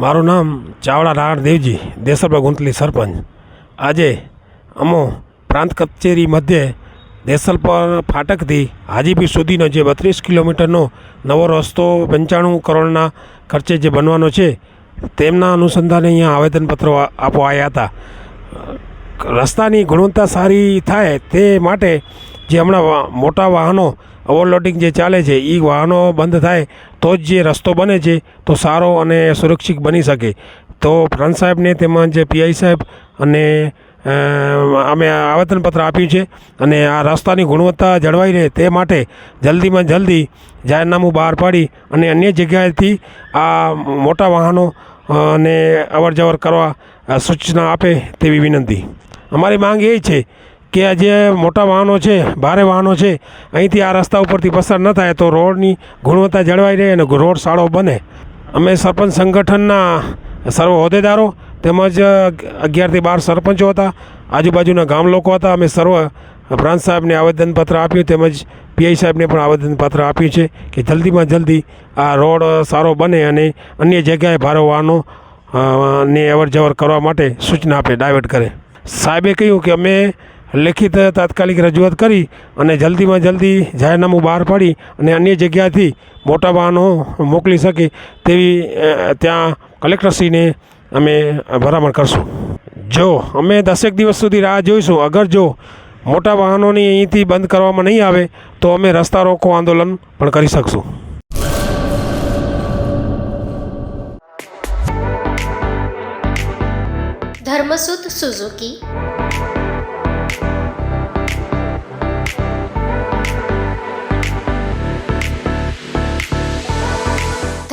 મારું નામ ચાવડા નારાયણ દેવજી દેસરબા ગુંતલી સરપંચ. આજે અમો પ્રાંત કચેરી મધ્યે દેસલપર ફાટકથી હાજીપીર સુધીનો જે બત્રીસ કિલોમીટરનો નવો રસ્તો પંચાણું કરોડના ખર્ચે જે બનવાનો છે, તેમના અનુસંધાને અહીંયા આવેદનપત્રો આપવા આવ્યા હતા. રસ્તાની ગુણવત્તા સારી થાય તે માટે જે હમણાં મોટા વાહનો ઓવરલોડિંગ જે ચાલે છે એ વાહનો બંધ થાય તો જ જે રસ્તો બને છે, તો સારો અને સુરક્ષિત બની શકે. તો ફ્રન્ટ સાહેબને તેમજ પીઆઈ સાહેબ અને અમે આવેદનપત્ર આપ્યું છે અને આ રસ્તાની ગુણવત્તા જળવાઈ રહે તે માટે જલ્દીમાં જલ્દી જાહેરનામું બહાર પાડી અને અન્ય જગ્યાએથી આ મોટા વાહનો અને અવર જવર કરવા સૂચના આપે તેવી વિનંતી. અમારી માંગ એ છે કે આ જે મોટા વાહનો છે, ભારે વાહનો છે, અહીંથી આ રસ્તા ઉપરથી પસાર ન થાય તો રોડની ગુણવત્તા જળવાઈ રહે અને રોડ સારો બને. અમે સરપંચ સંગઠનના સર્વ હોદ્દેદારો તેમજ અગિયારથી બાર સરપંચો હતા. આજુબાજુના ગામ લોકો હતા. અમે સર્વ પ્રાંત સાહેબને આવેદનપત્ર આપ્યું તેમજ પીઆઈ સાહેબને પણ આવેદનપત્ર આપ્યું છે કે જલ્દીમાં જલ્દી આ રોડ સારો બને અને અન્ય જગ્યાએ ભારે વાહનો ને અવર જવર કરવા માટે સૂચના આપે, ડાયવર્ટ કરે. સાહેબે કહ્યું કે અમે લેખિત તાત્કાલિક રજૂઆત કરી અને જલ્દીમાં જલ્દી જાહેરનામું બહાર પાડી અને અન્ય જગ્યાથી મોટા વાહનો મોકલી શકે તેવી ત્યાં કલેક્ટરશ્રીને અમે ભલામણ કરશું. જો અમે દસેક દિવસ સુધી રાહ જોઈશું, અગર જો મોટા વાહનોની અહીંથી બંધ કરવામાં નહીં આવે, તો અમે રસ્તા રોકો આંદોલન પણ કરી શકશું. Dharmasut Suzuki